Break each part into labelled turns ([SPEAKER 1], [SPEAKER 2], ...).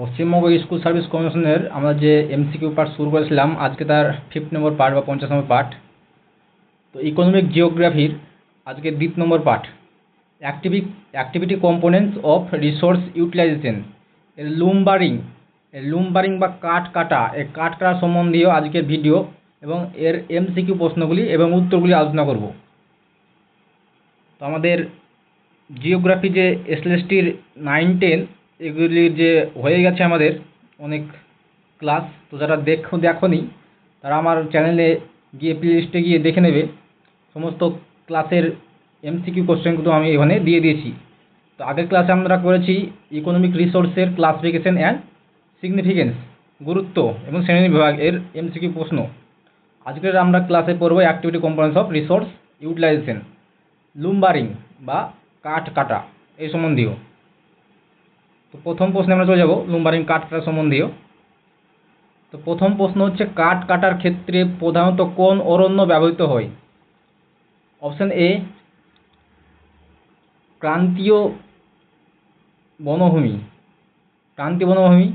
[SPEAKER 1] Paschimbanga school service কমিশনের আমরা যে এমসিকিউ পার্ট শুরু করেছিলাম, আজকে তার ফিফথ নম্বর পার্ট বা পঞ্চাশ নম্বর পার্ট তো ইকোনমিক জিওগ্রাফির আজকে দ্বিত number part activity activity components of resource utilization এর লুমবারিং এর লুমবারিং বা কাঠ কাটা এই কাঠ কাটা সম্বন্ধীয় আজকের ভিডিও এবং এর এমসিকিউ প্রশ্নগুলি এবং উত্তরগুলি আলোচনা করব। তো আমাদের জিওগ্রাফি যে এসএলএসটির নাইন টেন এগুলির যে হয়ে গেছে আমাদের অনেক ক্লাস তো যারা দেখো, দেখোনি, তারা আমার চ্যানেলে গিয়ে প্লে লিস্টে গিয়ে দেখে নেবে। সমস্ত ক্লাসের এমসিকিউ কোশ্চেন কিন্তু আমি এখানে দিয়ে দিয়েছি। তো আগের ক্লাসে আমরা করেছি ইকোনমিক রিসোর্সের ক্লাসিফিকেশন অ্যান্ড সিগনিফিকেন্স গুরুত্ব এবং শ্রেণি বিভাগ এর এমসিকিউ প্রশ্ন। আজকের আমরা ক্লাসে পড়ব activity components of resource utilization lumbering বা কাঠ কাটা, এই সম্বন্ধীয়। তো প্রথম প্রশ্নে আমরা চলে যাব লুম্বারিং কাঠ কাটা সম্বন্ধীয়। তো প্রথম প্রশ্ন হচ্ছে, কাঠ কাটার ক্ষেত্রে প্রধানত কোন অরণ্য ব্যবহৃত হয়? অপশন এ, ক্রান্তীয় বনভূমি। ক্রান্তীয় বনভূমি,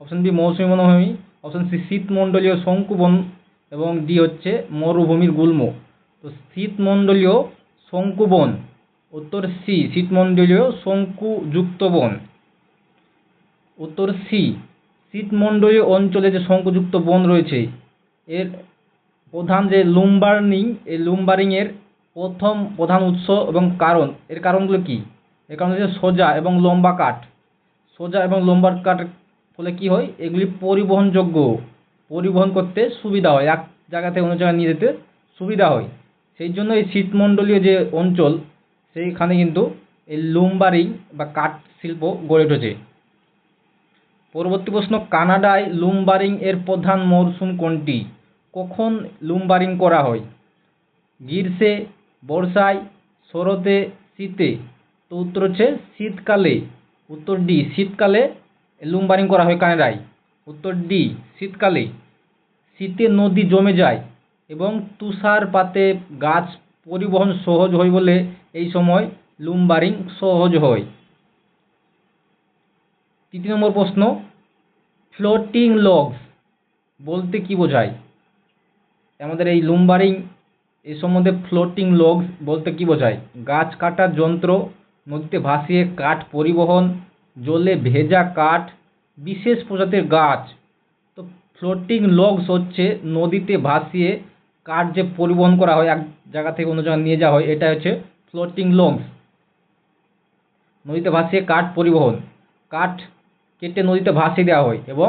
[SPEAKER 1] অপশন বি, মৌসুমী বনভূমি, অপশন সি, শীতমণ্ডলীয় শঙ্কু বন, এবং ডি হচ্ছে মরুভূমির গুল্ম। তো শীতমণ্ডলীয় শঙ্কু বন, উত্তর সি, শীতমণ্ডলীয় শঙ্কুযুক্ত বন। উত্তর সি, শীতমণ্ডলীয় অঞ্চলে যে শঙ্কুযুক্ত বন রয়েছে, এর প্রধান যে লুম্বার্নিং এই লুম্বারিংয়ের প্রথম প্রধান উৎস এবং কারণ, এর কারণগুলো কী? এর কারণ হচ্ছে সোজা এবং লম্বা কাঠ। সোজা এবং লম্বা কাঠের ফলে কী হয়? এগুলি পরিবহনযোগ্য। পরিবহন করতে সুবিধা হয়। এক জায়গা থেকে অন্য জায়গায় নিয়ে যেতে সুবিধা হয়। সেই জন্য এই শীতমণ্ডলীয় যে অঞ্চল, সেইখানে কিন্তু এই লুম্বারিং বা কাঠ শিল্প গড়ে উঠেছে। পরবর্তী প্রশ্ন, কানাডায় লুমবারিং এর প্রধান মরশুম কোনটি? কখন লুমবারিং করা হয়? গ্রীষ্মে বর্ষায়, শরতে, শীতে? তো উত্তর হচ্ছে শীতকালে। উত্তর ডি, শীতকালে লুম্বারিং করা হয় কানাডায়। উত্তর ডি, শীতকালে। শীতে নদী জমে যায় এবং তুষারপাতে গাছ পরিবহন সহজ হয় বলে এই সময় লুমবারিং সহজ হয়। তৃতীয় নম্বর প্রশ্ন ফ্লোটিং লগস বলতে কি বোঝায়? আমাদের এই লুম্বারিং এ সম্বন্ধে ফ্লোটিং লগস বলতে কি বোঝায়? গাছ কাটার যন্ত্র, নদীতে ভাসিয়ে কাঠ পরিবহন, জলে ভেজা কাঠ, বিশেষ প্রজাতির গাছ। তো ফ্লোটিং লগস হচ্ছে নদীতে ভাসিয়ে কাঠ যে পরিবহন করা হয়, এক জায়গা থেকে অন্য জায়গায় নিয়ে যাওয়া হয় এটা হচ্ছে ফ্লোটিং লগস নদীতে ভাসিয়ে কাঠ পরিবহন। কাঠ কেটে নদীতে ভাসিয়ে দেওয়া হয় এবং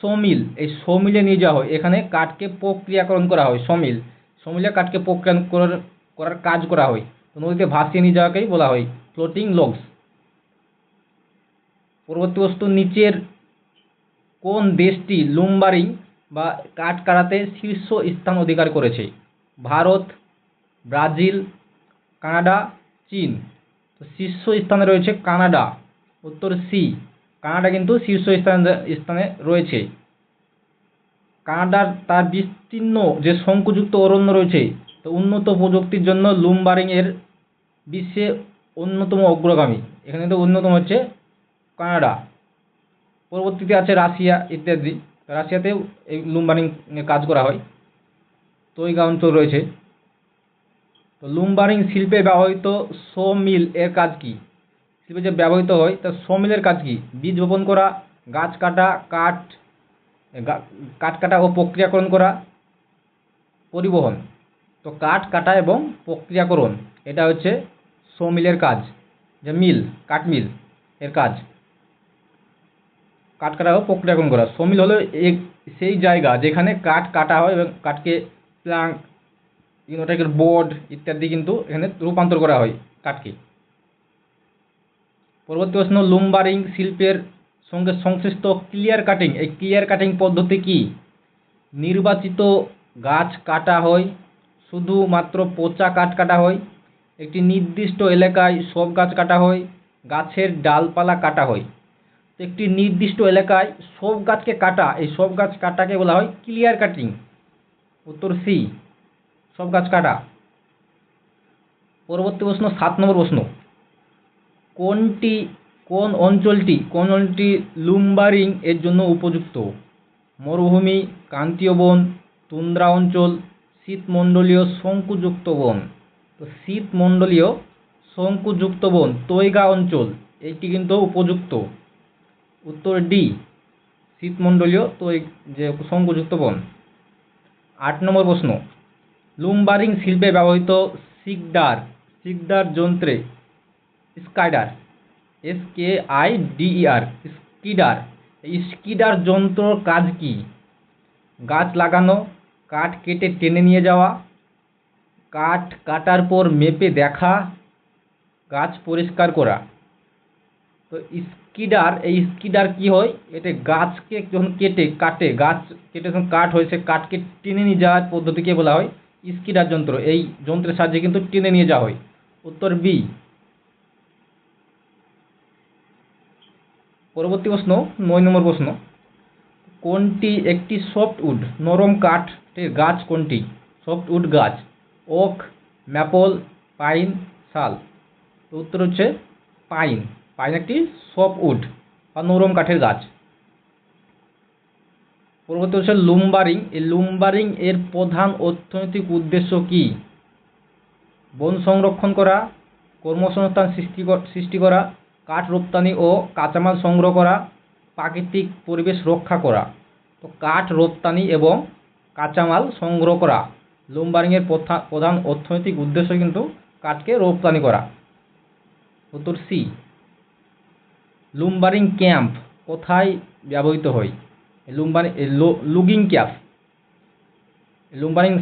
[SPEAKER 1] সমিল, এই সমিলে নিয়ে যাওয়া হয়। এখানে কাঠকে প্রক্রিয়াকরণ করা হয়, সমিল। সমিলে কাঠকে প্রক্রিয়া করার কাজ করা হয়। তো নদীতে ভাসিয়ে নিয়ে যাওয়াকেই বলা হয় ফ্লোটিং লগস পরবর্তী বস্তু নিচের কোন দেশটি লুম্বারিং বা কাঠ কাটাতে শীর্ষ স্থান অধিকার করেছে? ভারত, ব্রাজিল, কানাডা, চীন। তো শীর্ষ স্থানে রয়েছে কানাডা, উত্তর সি। কানাডা কিন্তু শীর্ষ স্থানে স্থানে রয়েছে। কানাডার তার বিস্তীর্ণ যে শঙ্কুযুক্ত অরণ্য রয়েছে, তো উন্নত প্রযুক্তির জন্য লুমবারিং এর বিশ্বে অন্যতম অগ্রগামী। এখানে তো অন্যতম হচ্ছে কানাডা। পরবর্তীতে আছে রাশিয়া ইত্যাদি। রাশিয়াতেও এই লুমবারিং কাজ করা হয়। তো এই অঞ্চল রয়েছে তো লুমবারিং শিল্পে ব্যবহৃত সো মিল এর কাজ কী? শিল্পে যে ব্যবহৃত হয় তা সমিলের কাজ কি? বীজ বপন করা, গাছ কাটা, কাঠ কাঠ কাটা ও প্রক্রিয়াকরণ করা, পরিবহন। তো কাঠ কাটা এবং প্রক্রিয়াকরণ, এটা হচ্ছে সমিলের কাজ, যে মিল, কাঠ মিল এর কাজ। কাঠ কাটা ও প্রক্রিয়াকরণ করা। সমিল হলো এক সেই জায়গা যেখানে কাঠ কাটা হয় এবং কাঠকে প্লাঙ্ক, ইউনোটাইকের বোর্ড ইত্যাদি কিন্তু এখানে রূপান্তর করা হয় কাঠকে। পরবর্তী প্রশ্ন লুম্বারিং শিল্পের সঙ্গে সংশ্লিষ্ট ক্লিয়ার কাটিং এই ক্লিয়ার কাটিং পদ্ধতি কি? নির্বাচিত গাছ কাটা হয়, শুধুমাত্র পচা কাঠ কাটা হয়, একটি নির্দিষ্ট এলাকায় সব গাছ কাটা হয়, গাছের ডালপালা কাটা হয়। তো একটি নির্দিষ্ট এলাকায় সব গাছকে কাটা, এই সব গাছ কাটাকে বলা হয় ক্লিয়ার কাটিং উত্তর সি, সব গাছ কাটা। পরবর্তী প্রশ্ন, সাত নম্বর প্রশ্ন। কোনটি, কোন অঞ্চলটি কোন অঞ্চলটি লুম্বারিং এর জন্য উপযুক্ত? মরুভূমি, ক্রান্তীয় বন, তুন্দ্রা অঞ্চল, শীতমণ্ডলীয় শঙ্কুযুক্ত বন। তো শীতমণ্ডলীয় শঙ্কুযুক্ত বন, তৈগা অঞ্চল এটি কিন্তু উপযুক্ত। উত্তর ডি, শীতমণ্ডলীয় তৈ যে শঙ্কুযুক্ত বন। আট নম্বর প্রশ্ন, লুম্বারিং শিল্পে ব্যবহৃত সিকদার সিকদার যন্ত্রে স্কাইডার এস কে আই ডিইআর স্কিডার। এই স্কিডার যন্ত্রর কাজ কি? গাছ লাগানো, কাঠ কেটে টেনে নিয়ে যাওয়া, কাঠ কাটার পর মেপে দেখা, গাছ পরিষ্কার করা। তো স্কিডার, এই স্কিডার কি হয়? এতে গাছকে যখন কেটে, কাটে, গাছ কেটে যখন কাঠ হয়, সে কাঠকে টেনে নিয়ে যাওয়ার পদ্ধতিকে বলা হয় স্কিডার যন্ত্র। এই যন্ত্রের সাহায্যে কিন্তু টেনে নিয়ে যাওয়া হয়। উত্তর বি পরবর্তী প্রশ্ন, নয় নম্বর প্রশ্ন। কোনটি একটি সফটউড নরম কাঠের গাছ কোনটি? সফটউড গাছ ওক ম্যাপল পাইন শাল তো উত্তর হচ্ছে পাইন পাইন একটি সফটউড বা নরম কাঠের গাছ। পরবর্তী হচ্ছে লুম্বারিং এই লুম্বারিং এর প্রধান অর্থনৈতিক উদ্দেশ্য কি? বন সংরক্ষণ করা, কর্মসংস্থান সৃষ্টি সৃষ্টি করা কাঠ রপ্তানি ও কাঁচামাল সংগ্রহ করা, প্রাকৃতিক পরিবেশ রক্ষা করা। তো কাঠ রপ্তানি এবং কাঁচামাল সংগ্রহ করা, লুম্বারিংয়ের প্রধান অর্থনৈতিক উদ্দেশ্য কিন্তু কাঠকে রপ্তানি করা। উত্তর সি, লুম্বারিং ক্যাম্প কোথায় ব্যবহৃত হয়? লুম্বারিং লুগিং ক্যাম্প। লুম্বারিং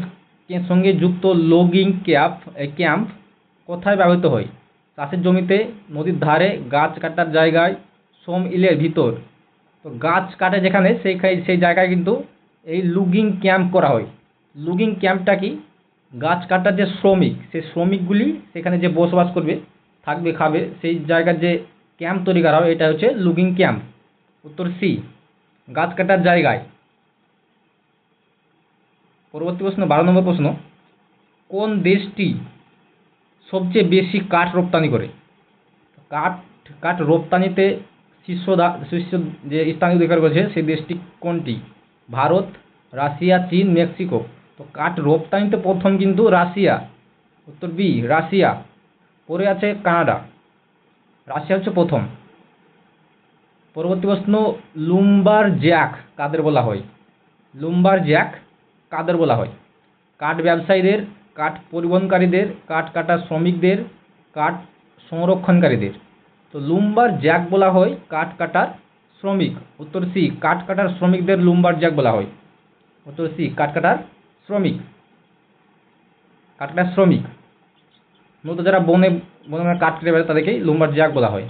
[SPEAKER 1] সঙ্গে যুক্ত লগিং ক্যাম্প ক্যাম্প কোথায় ব্যবহৃত হয়? চাষের জমিতে নদীর ধারে গাছ কাটার জায়গায় শ্রম ইলের ভিতর। তো গাছ কাটে যেখানে, সেই সেই জায়গায় কিন্তু এই লুগিং ক্যাম্প করা হয়। লুগিং ক্যাম্পটা কি? গাছ কাটার যে শ্রমিক সেই শ্রমিকগুলি সেখানে যে বসবাস করবে, থাকবে, খাবে, সেই জায়গার যে ক্যাম্প তৈরি করা হয়, এটা হচ্ছে লুগিং ক্যাম্প উত্তর সি, গাছ কাটার জায়গায়। পরবর্তী প্রশ্ন, বারো নম্বর প্রশ্ন, কোন দেশটি সবচেয়ে বেশি কাঠ রপ্তানি করে। কাঠ কাঠ রপ্তানিতে শীর্ষ শীর্ষ যে স্থান অধিকার করেছে সেই দেশটি কোনটি? ভারত, রাশিয়া, চীন, মেক্সিকো। তো কাঠ রপ্তানিতে প্রথম কিন্তু রাশিয়া, উত্তর বি, রাশিয়া, পরে আছে কানাডা। রাশিয়া হচ্ছে প্রথম। পরবর্তী প্রশ্ন, লুম্বার জ্যাক কাদের বলা হয়? লুম্বার জ্যাক কাদের বলা হয়? কাঠ ব্যবসায়ীদের কাঠ পরিবহনকারীদের, কাঠ কাটার শ্রমিকদের, কাঠ সংরক্ষণকারীদের। তো লুম্বার জ্যাক বলা হয় কাঠ কাটার শ্রমিক। উত্তর সি, কাঠ কাটার শ্রমিকদের লুম্বার জ্যাক বলা হয়। উত্তর সি, কাঠ কাটার শ্রমিক। কাঠ কাটার শ্রমিক। মূলত যারা বনে বনে কাঠ কেটে বেড়ায় তাদেরকেই লুম্বার জ্যাক বলা হয়।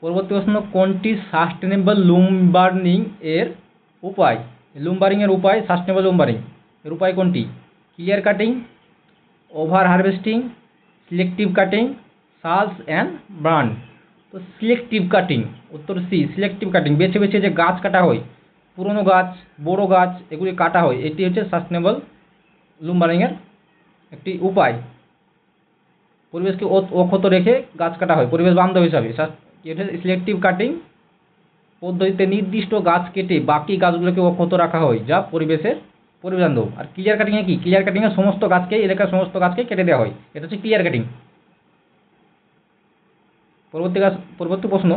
[SPEAKER 1] পরবর্তী প্রশ্ন, কোনটি সাস্টেনেবল লুম্বার্নিং এর উপায়? লুম্বারিং এর উপায় সাস্টেনেবল লুম্বারিং এর উপায় কোনটি? Clear cutting over harvesting selective cutting slash and burn তো সিলেক্টিভ কাটিং উত্তর সি সিলেক্টিভ কাটিং বেছে বেছে যে গাছ কাটা হয়, পুরনো গাছ, বড় গাছ, এগুলি কাটা হয়, এটি হচ্ছে সাস্টেনেবল লুম্বারিংয়ের একটি উপায়। পরিবেশকে অক্ষত রেখে গাছ কাটা হয়, পরিবেশ বান্ধব হিসাবে। এটা সিলেক্টিভ কাটিং পদ্ধতিতে নির্দিষ্ট গাছ কেটে বাকি গাছগুলোকে অক্ষত রাখা হয়, যা পরিবেশের পরিবেশ বান্ধব আর ক্লিয়ার কাটিংয়ে কি? ক্লিয়ার কাটিংয়ে সমস্ত গাছকে এলাকার সমস্ত গাছকে কেটে দেওয়া হয়। এটা হচ্ছে ক্লিয়ার কাটিং পরবর্তী গাছ, পরবর্তী প্রশ্ন।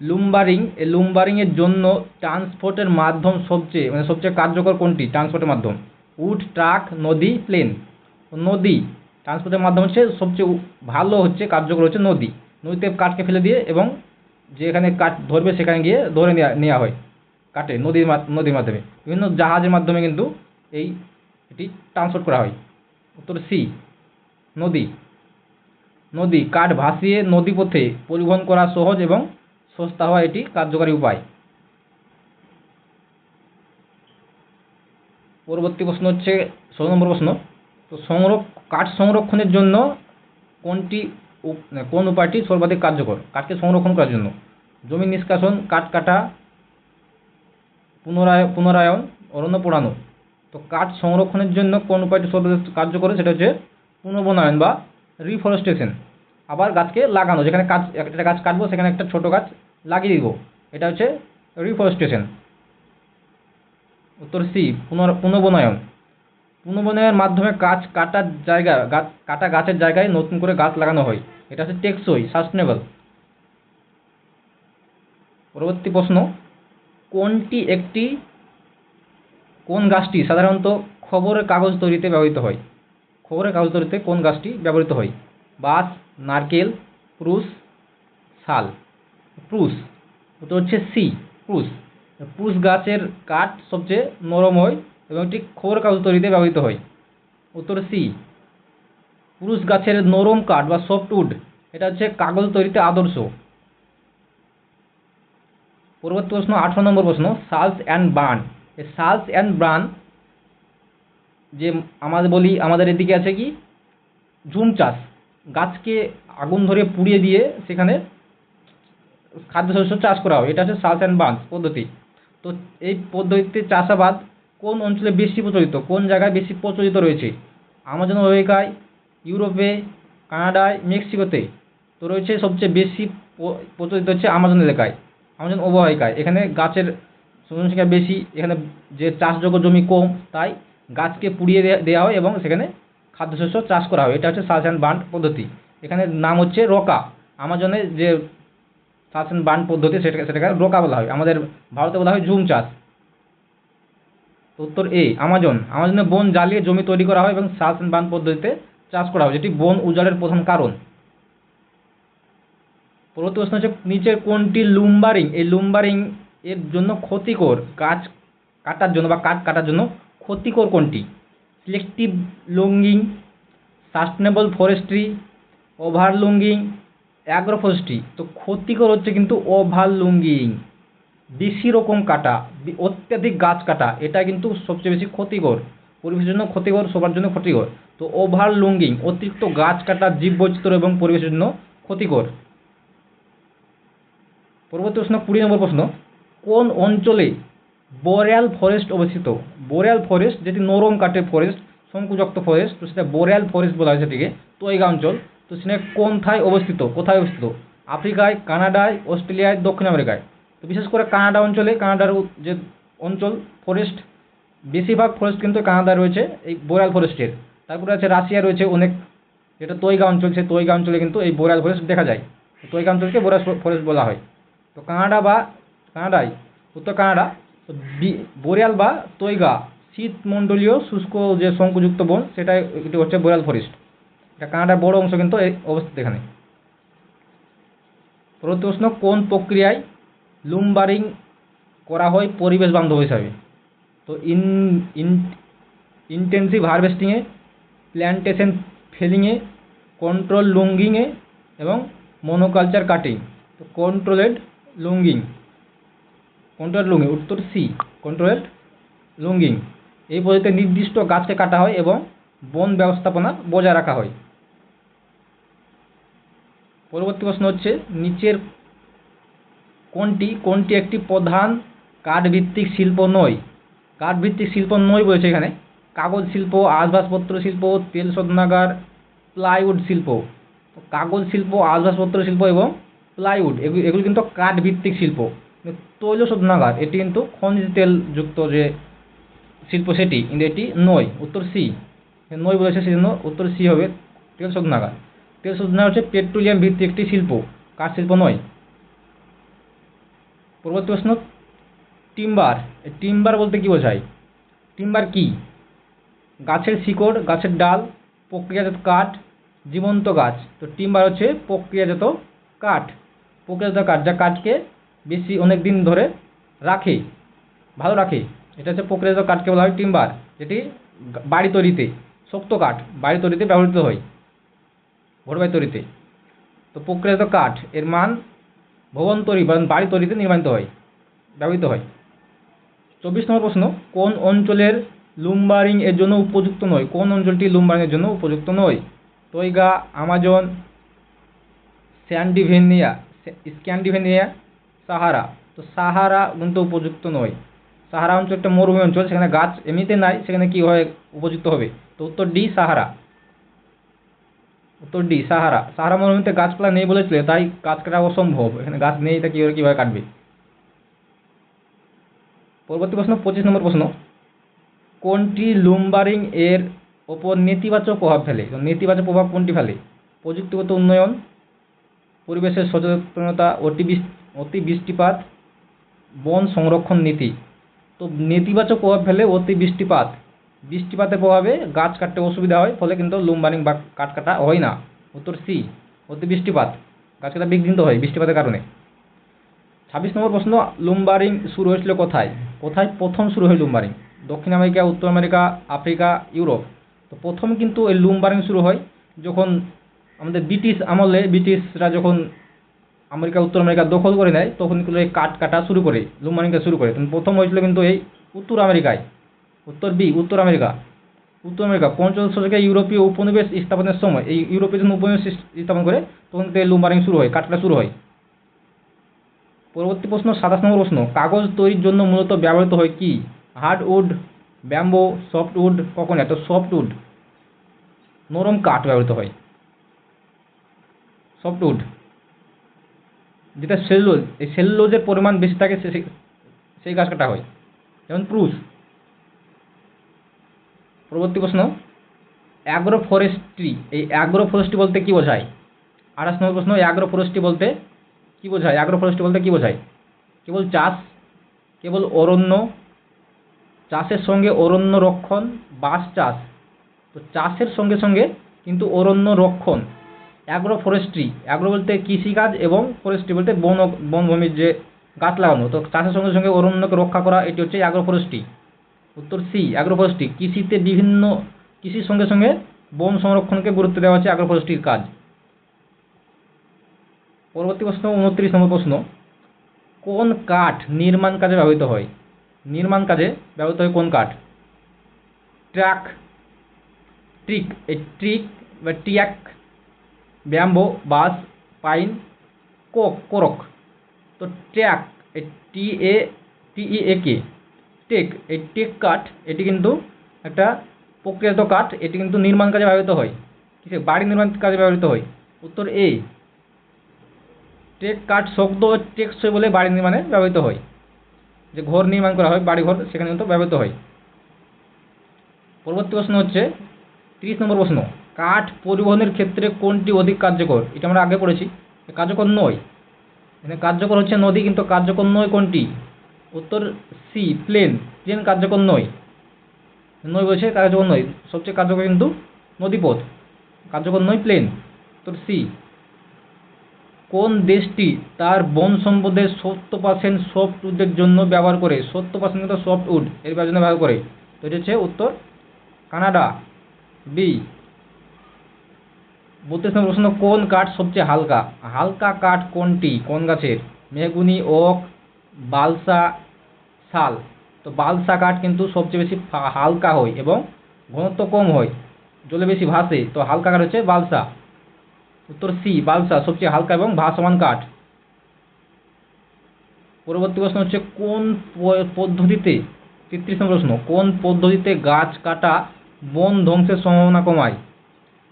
[SPEAKER 1] লুম্বারিং এই লুম্বারিংয়ের জন্য ট্রান্সপোর্টের মাধ্যম সবচেয়ে মানে সবচেয়ে কার্যকর কোনটি? ট্রান্সপোর্টের মাধ্যম। উড ট্রাক, নদী প্লেন নদী ট্রান্সপোর্টের মাধ্যম হচ্ছে সবচেয়ে ভালো হচ্ছে, কার্যকর হচ্ছে নদী। নদীতে কাঠকে ফেলে দিয়ে এবং যেখানে কাঠ ধরবে, সেখানে গিয়ে ধরে নেওয়া নেওয়া হয়। কাটে, নদীর নদীর মাধ্যমে। বিভিন্ন জাহাজের মাধ্যমে কিন্তু এই এটি ট্রান্সপোর্ট করা হয়। উত্তর সি, নদী। নদী, কাঠ ভাসিয়ে নদীপথে পরিবহন করা সহজ এবং সস্তা হওয়া এটি কার্যকারী উপায়। পরবর্তী প্রশ্ন হচ্ছে, ষোলো নম্বর প্রশ্ন, তো সংরক্ষ, কাঠ সংরক্ষণের জন্য কোনটি কোন উপায়টি সর্বাধিক কার্যকর? কাঠকে সংরক্ষণ করার জন্য। জমি নিষ্কাশন, কাঠ কাটা পুনরায় পুনরায়ন অরণ্য পোড়ানো তো কাঠ সংরক্ষণের জন্য কোন উপায়টি সর্বাধিক কার্যকর সেটা হচ্ছে পুনর্বনায়ন বা রিফরেস্টেশন আবার গাছকে লাগানো, যেখানে কাজ একটা গাছ কাটবো, সেখানে একটা ছোটো গাছ লাগিয়ে দিব। এটা হচ্ছে রিফরেস্টেশন উত্তর সি, পুনর পুনর্বনায়ন। পুনর্বনায়নের মাধ্যমে গাছ কাটার জায়গা, গাছ কাটা গাছের জায়গায় নতুন করে গাছ লাগানো হয়। এটা হচ্ছে টেকসই সাস্টেনেবল পরবর্তী প্রশ্ন কোনটি একটি, কোন গাছটি সাধারণত খবরের কাগজ তৈরিতে ব্যবহৃত হয়? খবরের কাগজ তৈরিতে কোন গাছটি ব্যবহৃত হয়? বাঁশ, নারকেল প্রুস শাল। প্রুস ওটা হচ্ছে সি প্রুস প্রুস গাছের কাঠ সবচেয়ে নরম হয় এবং এটি খবরের কাগজ তৈরিতে ব্যবহৃত হয়। উত্তর সি, পুরুষ গাছের নরম কাঠ বা সফটউড এটা হচ্ছে কাগজ তৈরিতে আদর্শ। পরবর্তী প্রশ্ন, আঠারো নম্বর প্রশ্ন slash and burn slash and burn যে আমাদের বলি, আমাদের এদিকে আছে কি? ঝুম চাষ। গাছকে আগুন ধরে পুড়িয়ে দিয়ে সেখানে খাদ্যশস্য চাষ করা হয়। এটা হচ্ছে সালস অ্যান্ড বার্ন পদ্ধতি। তো এই পদ্ধতিতে চাষাবাদ কোন অঞ্চলে বেশি প্রচলিত? কোন জায়গায় বেশি প্রচলিত রয়েছে? আমাজন অববাহিকায় ইউরোপে, কানাডায়, মেক্সিকোতে। তো রয়েছে সবচেয়ে বেশি প্রচলিত হচ্ছে আমাজন এলাকায়। আমাজন অববাহিকায় এখানে গাছের জনসংখ্যা বেশি, এখানে যে চাষযোগ্য জমি কম, তাই গাছকে পুড়িয়ে দেওয়া হয় এবং সেখানে খাদ্যশস্য চাষ করা হয়। এটা হচ্ছে সার্চ অ্যান্ড বার্ন পদ্ধতি। এখানে নাম হচ্ছে রোকা। আমাজনে যে সার্চ অ্যান্ড বার্ন পদ্ধতি সেটাকে সেটাকে রোকা বলা হয়। আমাদের ভারতে বলা হয় ঝুম চাষ। উত্তর এ, আমাজন। আমাজনে বন জ্বালিয়ে জমি তৈরি করা হয় এবং সার্চ অ্যান্ড বার্ন পদ্ধতিতে চাষ করা হয়, যেটি বন উজাড়ের প্রধান কারণ। পরবর্তী প্রশ্ন হচ্ছে, নিচের কোনটি লুম্বারিং? এই লুম্বারিং এর জন্য ক্ষতিকর গাছ কাটার জন্য বা কাঠ কাটার জন্য ক্ষতিকর কোনটি? সিলেক্টিভ লুঙ্গিং সাস্টেনেবল ফরেস্ট্রি ওভার ওভারলুঙ্গিং অ্যাগ্রোফরেস্ট্রি তো ক্ষতিকর হচ্ছে কিন্তু ওভারলুঙ্গিং বেশি রকম কাটা অত্যাধিক গাছ কাটা, এটা কিন্তু সবচেয়ে বেশি ক্ষতিকর। পরিবেশের জন্য ক্ষতিকর, সবার জন্য ক্ষতিকর। তো ওভারলুঙ্গিং অতিরিক্ত গাছ কাটা, জীববৈচিত্র্য এবং পরিবেশের জন্য ক্ষতিকর। পরবর্তী প্রশ্ন কুড়ি নম্বর প্রশ্ন, কোন অঞ্চলে বোরেয়াল ফরেস্ট অবস্থিত? বোরেয়াল ফরেস্ট যেটি নরম কাঠের ফরেস্ট, শঙ্কুযুক্ত ফরেস্ট, তো সেটা বোরেয়াল ফরেস্ট বলা হয় সেটিকে, তৈগা অঞ্চল, তো সেখানে কোনথায় অবস্থিত? কোথায় অবস্থিত? আফ্রিকায়, কানাডায়, অস্ট্রেলিয়ায়, দক্ষিণ আমেরিকায়। তো বিশেষ করে কানাডা অঞ্চলে, কানাডার যে অঞ্চল, ফরেস্ট, বেশিরভাগ ফরেস্ট কিন্তু কানাডায় রয়েছে, এই বোরেয়াল ফরেস্টের। তারপরে আছে রাশিয়া রয়েছে অনেক, যেটা তৈগা অঞ্চল, সেই তৈগা অঞ্চলে কিন্তু এই বোরেয়াল ফরেস্ট দেখা যায়। তৈগা অঞ্চলকে বোরেয়াল ফরেস্ট বলা হয়। তো কানাডা বা কানাডায়, উত্তর কানাডা, তো বি- তৈগা, শীতমণ্ডলীয় শুষ্ক যে শঙ্কুযুক্ত বন সেটা এটি হচ্ছে বোরিয়াল ফরেস্ট। এটা কানাডার বড় অংশ কিন্তু অবস্থিত এখানে। পরবর্তী প্রশ্ন, কোন প্রক্রিয়ায় লুমবারিং করা হয় পরিবেশ বান্ধব হিসাবে? তো ইন ইন, ইন্টেন্সিভ হারভেস্টিংয়ে প্ল্যান্টেশন ফেলিংয়ে, কন্ট্রোল লুঙ্গিংয়ে এবং মনোকালচার কাটিং। তো কন্ট্রোলেড লুঙ্গিং। কন্ট্রোল লুঙ্গিং, উত্তর সি কন্ট্রোলেড লুঙ্গিং। এই পদ্ধতিতে নির্দিষ্ট গাছকে কাটা হয় এবং বন ব্যবস্থাপনা বজায় রাখা হয়। পরবর্তী প্রশ্ন হচ্ছে, নিচের কোনটি কোনটি একটি প্রধান কাঠভিত্তিক শিল্প নয়? কাঠভিত্তিক শিল্প নয় বলেছে এখানে। কাগজ শিল্প আসবাবপত্র শিল্প, তেল শোধনাগার, প্লাইউড শিল্প। কাগজ শিল্প আসবাবপত্র শিল্প এবং প্লাইউড এগুলি কিন্তু কাঠভিত্তিক শিল্প। কিন্তু তৈল শোধনাগার এটি কিন্তু খনিজ তেলযুক্ত যে শিল্প সেটি, কিন্তু এটি নয় উত্তর সি। নয় বলেছে সেজন্য উত্তর সি হবে তেল শোধনাগার তেল শোধনাগার হচ্ছে পেট্রোলিয়াম ভিত্তিক একটি শিল্প, কাঠ শিল্প নয়। পরবর্তী প্রশ্ন, টিম্বার টিম্বার বলতে কি বোঝায়? টিম্বার কি? গাছের শিকড়, গাছের ডাল, প্রক্রিয়াজাত কাঠ, জীবন্ত গাছ। তো টিম্বার হচ্ছে প্রক্রিয়াজাত কাঠ। প্রক্রিয়াজাত কাঠ যা কাঠকে বেশি অনেক দিন ধরে রাখে, ভালো রাখে। এটা হচ্ছে প্রক্রিয়াজাত কাঠকে বলা হয় টিম্বার, যেটি বাড়ি তৈরিতে, শক্ত কাঠ, বাড়ি তৈরিতে ব্যবহৃত হয়, ঘর বাড়ি তৈরিতে। তো প্রক্রিয়াজাত কাঠ এর মান ভবন তৈরি বা বাড়ি তৈরিতে নির্মাণিত হয়, ব্যবহৃত হয়। চব্বিশ নম্বর প্রশ্ন, কোন অঞ্চলের লুম্বারিং এর জন্য উপযুক্ত নয়? কোন অঞ্চলটি লুম্বারিং এর জন্য উপযুক্ত নয়? Taiga, Amazon, Scandinavia Scandinavia Sahara. তো সাহারা কিন্তু উপযুক্ত নয়। সাহারা অঞ্চল একটা মরুভূমি অঞ্চল, সেখানে গাছ এমনিতে নাই, সেখানে কি হয়, উপযুক্ত হবে। তো উত্তর ডি, সাহারা। উত্তর ডি, সাহারা। সাহারা মরুভূমিতে গাছপালা নেই বলেছিল, তাই গাছ কাটা অসম্ভব। এখানে গাছ নেই তা কীভাবে কীভাবে কাটবে? পরবর্তী প্রশ্ন, পঁচিশ নম্বর প্রশ্ন। কোনটি লুম্বারিং এর ওপর নেতিবাচক প্রভাব ফেলে? নেতিবাচক প্রভাব কোনটি ফেলে? প্রযুক্তিগত উন্নয়ন পরিবেশের সচেতনতা অতি বৃষ- অতি বৃষ্টিপাত, বন সংরক্ষণ নীতি। তো নেতিবাচক প্রভাব ফেলে অতি বৃষ্টিপাত। বৃষ্টিপাতের প্রভাবে গাছ কাটতে অসুবিধা হয়, ফলে কিন্তু লুম্বারিং বা কাঠ কাটা হয় না। উত্তর সি, অতি বৃষ্টিপাত। গাছ কাটা বিঘ্নিত হয় বৃষ্টিপাতের কারণে। ছাব্বিশ নম্বর প্রশ্ন লুম্বারিং শুরু হয়েছিল কোথায়? কোথায় প্রথম শুরু হয় লুম্বারিং দক্ষিণ আমেরিকা, উত্তর আমেরিকা, আফ্রিকা, ইউরোপ। তো প্রথম কিন্তু এই লুম্বারিং শুরু হয় যখন আমাদের ব্রিটিশ আমলে ব্রিটিশরা যখন আমেরিকা, উত্তর আমেরিকা দখল করে নেয়, তখন কিন্তু এই কাঠ কাটা শুরু করে লুম্বারিংটা শুরু করে। কিন্তু প্রথম হয়েছিল কিন্তু এই উত্তর আমেরিকায়। উত্তর বি, উত্তর আমেরিকা। উত্তর আমেরিকা, পঞ্চদশ শতকে ইউরোপীয় উপনিবেশ স্থাপনের সময়, এই ইউরোপীয় যখন উপনিবেশ স্থাপন করে, তখন থেকে লুম্বারিং শুরু হয় কাঠটা শুরু হয়। পরবর্তী প্রশ্ন, সাতাশ নম্বর প্রশ্ন, কাগজ তৈরির জন্য মূলত ব্যবহৃত হয় কি? হার্ডউড, ব্যাম্বো, সফটউড, কখন এত সফটউড? নরম কাঠ ব্যবহৃত হয়। সফটউড যেটা সেলুলোজ এই সেলুলোজের পরিমাণ বেশি থাকে সেই গাছ কাটা হয়। যেমন প্রুস পরবর্তী প্রশ্ন অ্যাগ্রো ফরেস্ট্রি এই অ্যাগ্রো ফরেস্ট্রি বলতে কী বোঝায়? আঠাশ নম্বর প্রশ্ন অ্যাগ্রো ফরেস্ট্রি বলতে কী বোঝায়? অ্যাগ্রো ফরেস্ট্রি বলতে কী বোঝায়? কেবল চাষ, কেবল অরণ্য, চাষের সঙ্গে অরণ্য রক্ষণ, বাঁশ চাষ। তো চাষের সঙ্গে সঙ্গে কিন্তু অরণ্য রক্ষণ অ্যাগ্রো ফরেস্ট্রি অ্যাগ্রো বলতে কৃষিকাজ এবং ফরেস্ট্রি বলতে বন, বনভূমির যে গাছ লাগানো। তো চাষের সঙ্গে সঙ্গে অরণ্যকে রক্ষা করা, এটি হচ্ছে অ্যাগ্রো ফরেস্ট্রি উত্তর সি অ্যাগ্রো ফরেস্ট্রি কৃষিতে বিভিন্ন, কৃষির সঙ্গে সঙ্গে বন সংরক্ষণকে গুরুত্ব দেওয়া হচ্ছে অ্যাগ্রো ফরেস্ট্রির কাজ। পরবর্তী প্রশ্ন, উনত্রিশ নম্বর প্রশ্ন। কোন কাঠ নির্মাণ কাজে ব্যবহৃত হয়? নির্মাণ কাজে ব্যবহৃত হয় কোন কাঠ? ট্র্যাক ট্রিক এই ট্রিক বা টিয়াক ব্যাম্বো, বাস, পাইন, কোক, কোরক। তো ট্র্যাক, এই টি এ টিই এ কে টেক, এই টেক কাঠ, এটি কিন্তু একটা প্রক্রিয়াত কাঠ, এটি কিন্তু নির্মাণ কাজে ব্যবহৃত হয়। কিসে? বাড়ি নির্মাণ কাজে ব্যবহৃত হয়। উত্তর এ। টেক কাঠ ও টেকসই বলে বাড়ি নির্মাণে ব্যবহৃত হয়। যে ঘর নির্মাণ করা হয় বাড়ি ঘর সেখানে কিন্তু ব্যবহৃত হয়। পরবর্তী প্রশ্ন হচ্ছে, তিরিশ নম্বর প্রশ্ন। কাঠ পরিবহনের ক্ষেত্রে কোনটি অধিক কার্যকর? এটা আমরা আগে পড়েছি। কার্যকর নয়। এখানে কার্যকর হচ্ছে নদী, কিন্তু কার্যকর নয় কোনটি? উত্তর সি প্লেন প্লেন কার্যকর নয়। নয় বলছে কার্যকর নয়। সবচেয়ে কার্যকর কিন্তু নদীপথ। কার্যকর নয় প্লেন উত্তর সি কোন দেশটি তার বন সম্পদের সত্তর পার্সেন্ট সফটউডের জন্য ব্যবহার করে? সত্তর পার্সেন্ট কিন্তু সফটউড এর ব্যবহার করে। তো এটা হচ্ছে উত্তর কানাডা। বি বত্রিশ নম্বর প্রশ্ন, কোন কাঠ সবচেয়ে হালকা? হালকা কাঠ কোনটি? কোন গাছের? মেহগুনি ওক বালসা, শাল। তো বালসা কাঠ কিন্তু সবচেয়ে বেশি হালকা হয় এবং ঘনত্ব কম হয়, জলে বেশি ভাসে। তো হালকা কাঠ হচ্ছে বালসা। উত্তর সি, বালসা সবচেয়ে হালকা এবং ভাসমান কাঠ। পরবর্তী প্রশ্ন হচ্ছে, কোন পদ্ধতিতে, তেত্রিশ নম্বর প্রশ্ন, কোন পদ্ধতিতে গাছ কাটা বন ধ্বংসের সম্ভাবনা কমায়?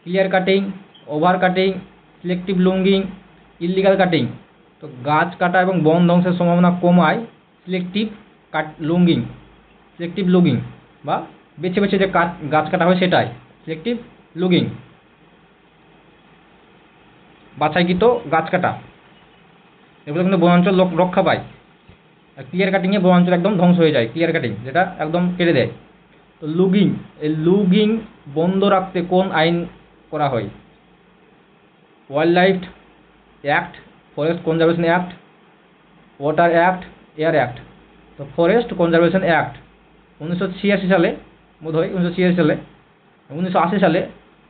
[SPEAKER 1] Clear cutting over cutting selective লুঙ্গিং illegal cutting তো গাছ কাটা এবং বন ধ্বংসের সম্ভাবনা কমায় সিলেক্টিভ কাট লুঙ্গিং সিলেক্টিভ লুগিং বা বেছে বেছে যে কাট গাছ কাটা হয় সেটাই সিলেক্টিভ লুগিং বাছাইকৃত গাছ কাটা। এগুলো কিন্তু বনাঞ্চল রক্ষা পায়। আর ক্লিয়ার কাটিংয়ে বনাঞ্চল একদম ধ্বংস হয়ে যায় ক্লিয়ার কাটিং যেটা একদম কেটে দেয়। তো লুগিং এই লুগিং বন্ধ রাখতে কোন আইন করা হয়? Wildlife act, forest conservation act, water act, air act. তো ফরেস্ট কনজারভেশন অ্যাক্ট উনিশশো ছিয়াশি সালে বোধ হয় উনিশশো ছিয়াশি সালে, উনিশশো আশি সালে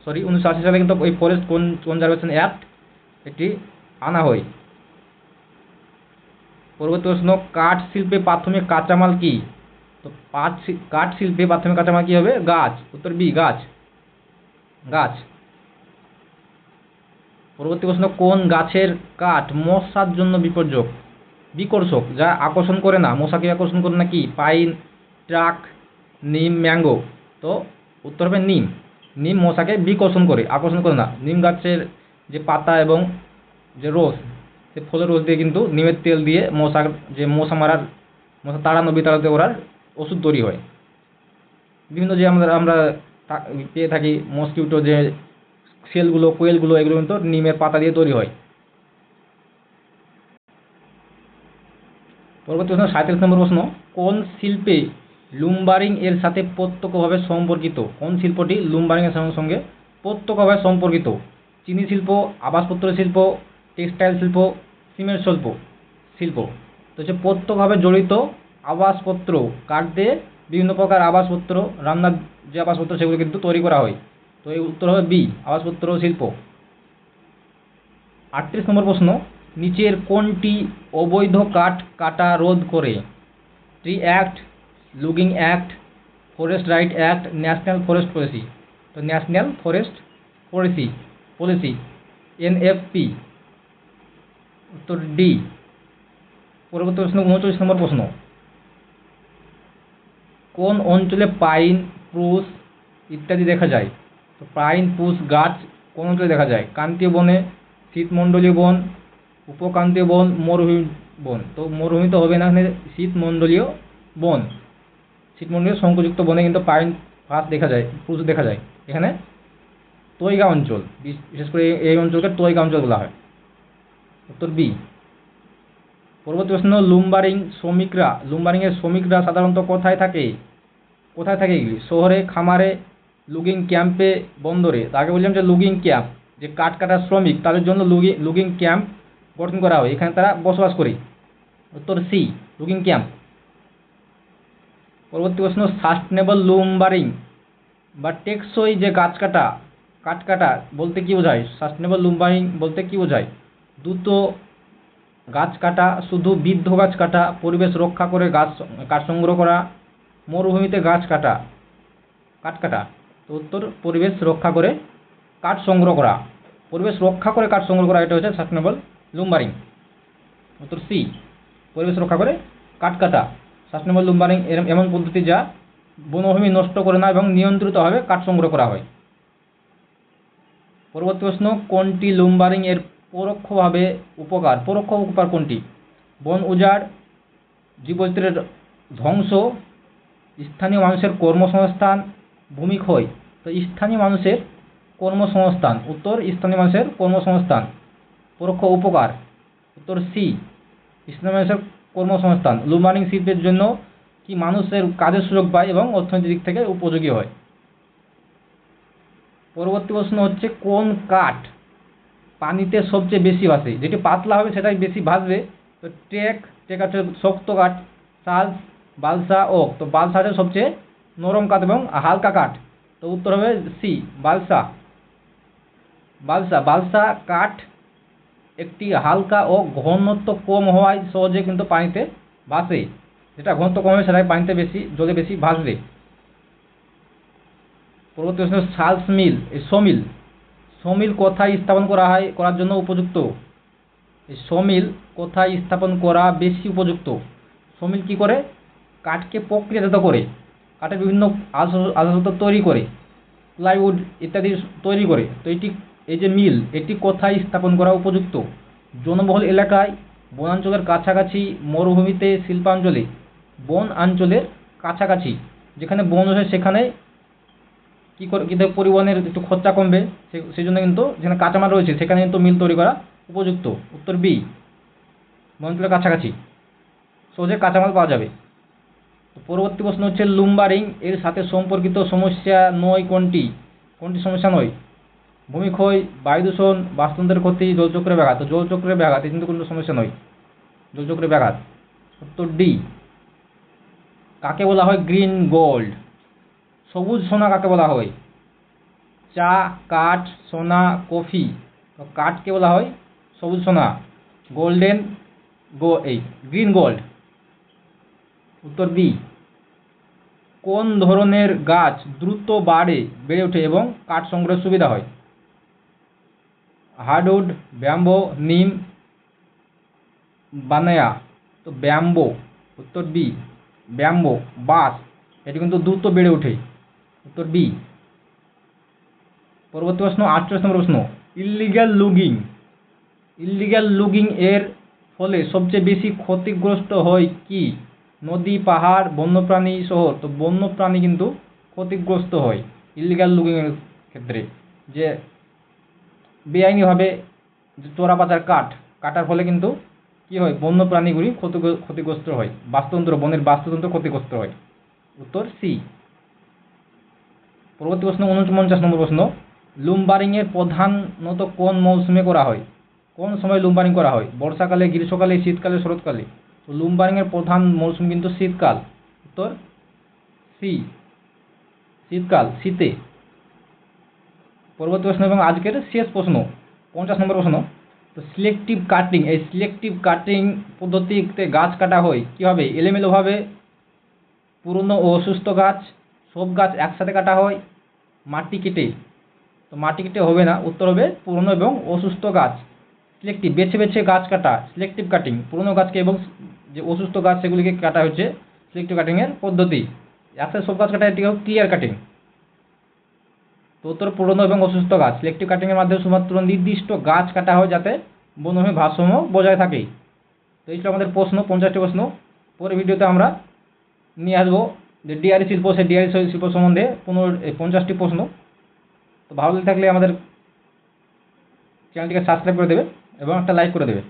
[SPEAKER 1] সরি উনিশশো আশি সালে কিন্তু ওই ফরেস্ট কনজারভেশন অ্যাক্ট এটি আনা হয়। পরবর্তী প্রশ্ন, কাঠ শিল্পে প্রাথমিক কাঁচামাল কী? তো পাট কাঠ শিল্পে প্রাথমিক কাঁচামাল কী হবে? গাছ। উত্তর বি, গাছ। গাছ। পরবর্তী প্রশ্ন, কোন গাছের কাঠ মশার জন্য বিপর্যক? বিকর্ষক, যা আকর্ষণ করে না। মশাকে আকর্ষণ করে না কি? পাইন, ট্রাক, নিম, ম্যাঙ্গো। তো উত্তর হবে নিম। নিম মশাকে বিকর্ষণ করে, আকর্ষণ করে না। নিম গাছের যে পাতা এবং যে রস সে ফলের রস দিয়ে কিন্তু নিমের তেল দিয়ে মশার যে মশা মারার, মশা তাড়ানো বিতাড়াতে করার ওষুধ তৈরি হয়। বিভিন্ন যে আমরা আমরা পেয়ে থাকি মসকিউটো যে সেলগুলো কোয়েলগুলো, এগুলো কিন্তু নিমের পাতা দিয়ে তৈরি হয়। পরবর্তী প্রশ্ন সাঁত্রিশ নম্বর প্রশ্ন, কোন শিল্পে লুম্বারিং এর সাথে প্রত্যক্ষভাবে সম্পর্কিত? কোন শিল্পটি লুম্বারিং এর সঙ্গে সঙ্গে প্রত্যক্ষভাবে সম্পর্কিত? চিনি শিল্প, আবাসপত্র শিল্প, টেক্সটাইল শিল্প, সিমেন্ট শিল্প শিল্প। তো হচ্ছে প্রত্যক্ষভাবে জড়িত আবাসপত্র কাঠ দিয়ে বিভিন্ন প্রকার আবাসপত্র, রান্নার যে আবাসপত্র, সেগুলো কিন্তু তৈরি করা হয়। তো এই উত্তর হবে বি আবাসপত্র শিল্প। আটত্রিশ নম্বর প্রশ্ন, নিচের কোনটি অবৈধ কাঠ কাটা রোধ করে? Tree act logging act forest right act national forest policy তো national forest policy policy NFP উত্তর ডি পরবর্তী প্রশ্ন, উনচল্লিশ নম্বর প্রশ্ন। কোন অঞ্চলে পাইন, প্রুস ইত্যাদি দেখা যায়? পাইন, পুস, গাছ, কোন অঞ্চলে দেখা যায়। ক্রান্তীয় বনে শীতমণ্ডলীয় বন উপক্রান্তীয় বন, মরুভূমি বন। তো মরুভূমি তো হবে না এখানে, শীতমণ্ডলীয় বন। শীতমণ্ডলীয় শঙ্কুযুক্ত বনে কিন্তু পাইন ফার্স্ট দেখা যায় পুষ দেখা যায়। এখানে তৈগা অঞ্চল বিশেষ করে এই অঞ্চলকে তৈগা অঞ্চল বলা হয়। উত্তর বি। পরবর্তী প্রশ্ন, লুম্বারিং শ্রমিকরা লুম্বারিংয়ের শ্রমিকরা সাধারণত কোথায় থাকে? কোথায় থাকে এগুলি? শহরে, খামারে লুগিং ক্যাম্পে বন্দরে তাকে বললাম যে লুগিং ক্যাম্প যে কাঠ কাটার শ্রমিক, তাদের জন্য লুগি লুগিং ক্যাম্প গঠন করা হয়। এখানে তারা বসবাস করে। উত্তর সি লুগিং ক্যাম্প পরবর্তী প্রশ্ন সাস্টেনেবল লুম্বারিং বা টেকসই যে গাছ কাটা কাঠ কাটা বলতে কি বোঝায়? সাস্টেনেবল লুম্বারিং বলতে কি বোঝায়? দ্রুত গাছ কাটা, শুধু বৃদ্ধ গাছ কাটা, পরিবেশ রক্ষা করে গাছ, কাঠ সংগ্রহ করা, মরুভূমিতে গাছ কাটা কাঠ কাটা। উত্তর, পরিবেশ রক্ষা করে কাঠ সংগ্রহ করা। পরিবেশ রক্ষা করে কাঠ সংগ্রহ করা, এটা হচ্ছে সাস্টেনেবল লুম্বারিং উত্তর সি পরিবেশ রক্ষা করে কাঠ কাটা। সাস্টেনেবল লুম্বারিং এমন পদ্ধতি যা বনভূমি নষ্ট করে না এবং নিয়ন্ত্রিতভাবে কাঠ সংগ্রহ করা হয়। পরবর্তী প্রশ্ন, কোনটি লুম্বারিং এর পরোক্ষভাবে উপকার? পরোক্ষ উপকার কোনটি? বন উজাড়, জীববৈচিত্র্যের ধ্বংস, স্থানীয় মানুষের কর্মসংস্থান ভূমিক্ষয় তো স্থানীয় মানুষের কর্মসংস্থান, উত্তর স্থানীয় মানুষের কর্মসংস্থান, পরোক্ষ উপকার, উত্তর সি, স্থানীয় মানুষের কর্মসংস্থান লুম্বারিং শিল্পের জন্য কি মানুষের কাজের সুযোগ পায় এবং অর্থনৈতিক দিক থেকে উপযোগী হয়। পরবর্তী প্রশ্ন হচ্ছে, কোন কাঠ পানিতে সবচেয়ে বেশি ভাসে? যেটি পাতলা হবে সেটাই বেশি ভাসবে। তো টেক টেক হচ্ছে শক্ত কাঠ শাল বালসা ওক। তো বালসা হচ্ছে সবচেয়ে নরম কাঠ এবং হালকা কাঠ। তো উত্তর হবে সি বালসা। বালসা বালসা কাঠ একটি হালকা ও ঘনত্ব কম হওয়ায় সহজে কিন্তু পানিতে ভাসে। যেটা ঘনত্ব কম হবে সেটাই পানিতে বেশি, জলে বেশি ভাসবে। পরবর্তী প্রশ্ন সালস মিল, এই সমিল। সমিল কোথায় স্থাপন করা হয়, করার জন্য উপযুক্ত? এই সমিল কোথায় স্থাপন করা বেশি উপযুক্ত? সমিল কি করে? কাঠকে প্রক্রিয়াজাত করে। কাঠের বিভিন্ন আসবাব- আসবাবপত্র তৈরি করে প্লাইউড ইত্যাদি তৈরি করে। তো এটি, এই যে মিল, এটি কোথায় স্থাপন করা উপযুক্ত? জনবহুল এলাকায় বনাঞ্চলের কাছাকাছি মরুভূমিতে শিল্পাঞ্চলে, বন অঞ্চলের কাছাকাছি। যেখানে বন আছে, সেখানে কী করে, কী দেবে পরিবহনের একটু খরচা কমবে সেই জন্য কিন্তু যেখানে কাঁচামাল রয়েছে, সেখানে কিন্তু মিল তৈরি করা উপযুক্ত। উত্তর বি, বনাঞ্চলের কাছাকাছি। সহজে কাঁচামাল পাওয়া যাবে। পরবর্তী প্রশ্ন হচ্ছে লুম্বারিং এর সাথে সম্পর্কিত সমস্যা নয় কোনটি? কোনটি সমস্যা নয়? ভূমিক্ষয় বায়ু দূষণ বাস্তুতন্ত্রের ক্ষতি, জলচক্রের ব্যাঘাত। জলচক্রের ব্যাঘাত এই কিন্তু কোনো সমস্যা নয়। জলচক্রের ব্যাঘাত। উত্তর ডি। কাকে বলা হয় গ্রিন গোল্ড? সবুজ সোনা কাকে বলা হয়? চা, কাঠ, সোনা, কফি। কাঠকে বলা হয় সবুজ সোনা। গোল্ডেন গো এই, গ্রিন গোল্ড। উত্তর বি, কোন ধরনের গাছ দ্রুত বাড়ে, বেড়ে ওঠে এবং কাঠ সংগ্রহের সুবিধা হয়? হার্ডউড, ব্যাম্বো, নিম, বানায়া। তো ব্যাম্বো, উত্তর বি, ব্যাম্বো, বাঁশ, এটি কিন্তু দ্রুত বেড়ে ওঠে। উত্তর বি, পরবর্তী প্রশ্ন, আটচল্লিশ নম্বর প্রশ্ন ইলিগ্যাল লুগিং ইলিগ্যাল লুগিং এর ফলে সবচেয়ে বেশি ক্ষতিগ্রস্ত হয় কি? নদী, পাহাড়, বন্যপ্রাণী সহ তো বন্যপ্রাণী কিন্তু ক্ষতিগ্রস্ত হয় ইলিগ্যাল লুগিংয়ের ক্ষেত্রে। যে বেআইনিভাবে যে চোরা পাচার কাঠ, কাটার ফলে কিন্তু কী হয়? বন্যপ্রাণীগুলি ক্ষতি, ক্ষতিগ্রস্ত হয়। বাস্তুতন্ত্র, বনের বাস্তুতন্ত্র ক্ষতিগ্রস্ত হয়। উত্তর সি। পরবর্তী প্রশ্ন, উনপঞ্চাশ নম্বর প্রশ্ন। লুম্বারিংয়ের প্রধানত কোন মৌসুমে করা হয়? কোন সময় লুম্বারিং করা হয়? বর্ষাকালে, গ্রীষ্মকালে, শীতকালে, শরৎকালে? লুম্বারিংয়ের প্রধান মৌসুম কিন্তু শীতকাল। উত্তর? সি। শীতকাল, শীতে। পরবর্তী প্রশ্ন এবং আজকের শেষ প্রশ্ন, পঞ্চাশ নম্বর প্রশ্ন। তো সিলেক্টিভ কাটিং এই সিলেক্টিভ কাটিং পদ্ধতিতে গাছ কাটা হয় কীভাবে? এলোমেলোভাবে পুরনো ও অসুস্থ গাছ, সব গাছ একসাথে কাটা হয় মাটি কেটে। তো মাটি কেটে হবে না, উত্তর হবে পুরনো এবং অসুস্থ গাছ। সিলেক্টিভ বেছে বেছে গাছ কাটা সিলেক্টিভ কাটিং পুরনো গাছকে এবং যে অসুস্থ গাছ সেগুলিকে কাটা হচ্ছে সিলেক্টিভ কাটিংয়ের পদ্ধতি। একসাথে সব গাছ কাটা এটি হোক ক্লিয়ার কাটিং তো উত্তর পুরনো এবং অসুস্থ গাছ সিলেক্টিভ কাটিংয়ের মাধ্যমে শুধুমাত্র নির্দিষ্ট গাছ কাটা হয় যাতে বনভূমি ভারসাম্য বজায় থাকে। তো এই ছিল আমাদের প্রশ্ন, পঞ্চাশটি প্রশ্ন। পরের ভিডিওতে আমরা নিয়ে আসব যে ডিআরই শিল্প, সেই ডিআরই শিল্প সম্বন্ধে পনেরো পঞ্চাশটি প্রশ্ন। তো ভালো থাকলে আমাদের চ্যানেলটিকে সাবস্ক্রাইব করে দেবে এবং একটা লাইক করে দেবে।